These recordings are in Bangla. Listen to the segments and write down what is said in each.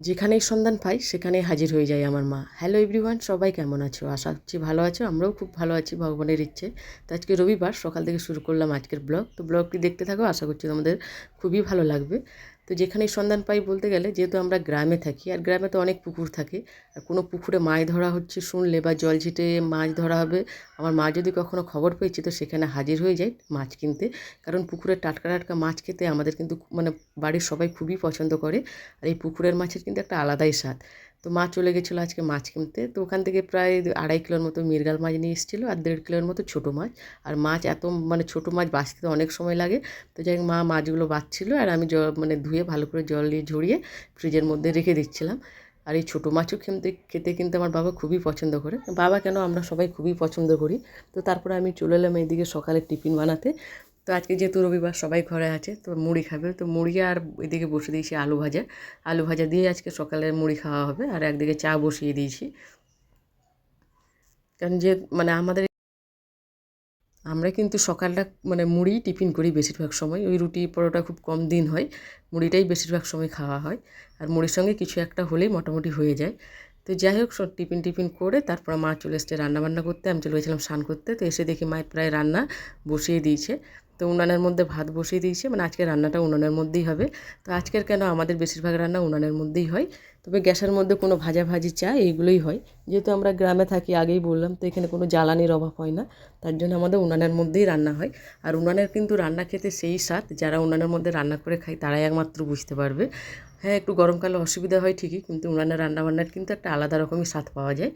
যেখানেই সন্ধান পাই, সেখানেই হাজির হয়ে যায় আমার মা। হ্যালো এভরিওয়ান সবাই কেমন আছো? আশা করছি ভালো আছো, আমরাও খুব ভালো আছি ভগবানের ইচ্ছে। তো আজকে রবিবার, সকাল থেকে শুরু করলাম আজকের ব্লগ। তো ব্লগটি দেখতে থাকো, আশা করছি তোমাদের খুবই ভালো লাগবে। তো যেখানেই সন্ধান পাই বলতে গেলে যেহেতু আমরা গ্রামে থাকি, আর গ্রামে তো অনেক পুকুর থাকে, আর কোনো পুকুরে মাছ ধরা হচ্ছে শুনলে বা জল ছিটে মাছ ধরা হবে, আমার মা যদি কখনো খবর পেয়েছে তো সেখানে হাজির হয়ে যায় মাছ কিনতে, কারণ পুকুরে টাটকা টাটকা মাছ খেতে আমাদের কিন্তু মানে বাড়ির সবাই খুবই পছন্দ করে, আর এই পুকুরের মাছের কিন্তু একটা আলাদাই স্বাদ। তো মা চলে গেছিল আজকে মাছ কিনতে। তো ওখান থেকে প্রায় আড়াই কিলোর মতো মিরগাল মাছ নিয়ে এসেছিল আর দেড় কিলোর মতো ছোটো মাছ। আর মাছ এত মানে ছোটো মাছ বাঁচতে অনেক সময় লাগে। তো যাই মা মাছগুলো বাঁচছিলো আর আমি জল মানে ধুয়ে ভালো করে জল দিয়ে ঝরিয়ে ফ্রিজের মধ্যে রেখে দিচ্ছিলাম। আর এই ছোটো মাছও খেতে খেতে কিন্তু আমার বাবা খুবই পছন্দ করে। বাবা কেন আমরা সবাই খুবই পছন্দ করি। তো তারপরে আমি চলে এলাম এইদিকে সকালে টিফিন বানাতে। তো আজকে যেহেতু রবিবার সবাই ঘরে আছে, তো মুড়ি খাবে। তো মুড়ি আর এদিকে বসে দিয়েছি আলু ভাজা। আলু ভাজা দিয়ে আজকে সকালে মুড়ি খাওয়া হবে আর একদিকে চা বসিয়ে দিয়েছি। কারণ যে মানে আমাদের আমরা কিন্তু সকালটা মানে মুড়ি টিফিন করি বেশিরভাগ সময়। ওই রুটি পরোটা খুব কম দিন হয়, মুড়িটাই বেশিরভাগ সময় খাওয়া হয়। আর মুড়ির সঙ্গে কিছু একটা হলেই মোটামুটি হয়ে যায়। তো যাই হোক, সব টিফিন টিফিন করে তারপর মা চলে এসছে রান্নাবান্না করতে। আমি চলে গেছিলাম স্নান করতে। তো এসে দেখি মায়ের প্রায় রান্না বসিয়ে দিয়েছে। তো উনানের মধ্যে ভাত বসিয়ে দিয়েছে। মানে আজকে রান্নাটা উনানের মধ্যেই হবে। তো আজকের কেন আমাদের বেশিরভাগ রান্না উনানের মধ্যেই হয়। তবে গ্যাসের মধ্যে কোনো ভাজা ভাজি চা এইগুলোই হয়। যেহেতু আমরা গ্রামে থাকি, আগেই বললাম, তো এখানে কোনো জ্বালানির অভাব হয় না। তার জন্য আমাদের উনানের মধ্যেই রান্না হয়। আর উনানের কিন্তু রান্না খেতে সেই স্বাদ, যারা উনানের মধ্যে রান্না করে খায়, তারাই একমাত্র বুঝতে পারবে। হ্যাঁ একটু গরমকালে অসুবিধা হয় ঠিকই, কিন্তু উনানের রান্নাবান্নার কিন্তু একটা আলাদা রকমই স্বাদ পাওয়া যায়।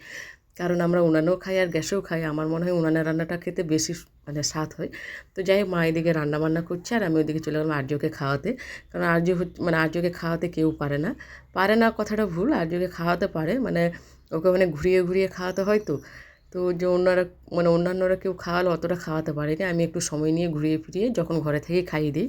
কারণ আমরা উনানেও খাই আর গ্যাসেও খাই। আমার মনে হয় উনানের রান্নাটা খেতে বেশি মানে স্বাদ হয়। তো যাই হোক, মা এদিকে রান্নাবান্না করছে আর আমি ওইদিকে চলে গেলাম আর্যকে খাওয়াতে। কারণ আর্য মানে আর্যকে খাওয়াতে কেউ পারে না। পারে না কথাটা ভুল, আর্যকে খাওয়াতে পারে। মানে ওকে মানে ঘুরিয়ে ঘুরিয়ে খাওয়াতে হয় তো। তো যে অন্যরা মানে অন্যান্যরা কেউ খাওয়ালে অতটা খাওয়াতে পারে না আমি একটু সময় নিয়ে ঘুরিয়ে ফিরিয়ে যখন ঘরে থেকে খাইয়ে দিই।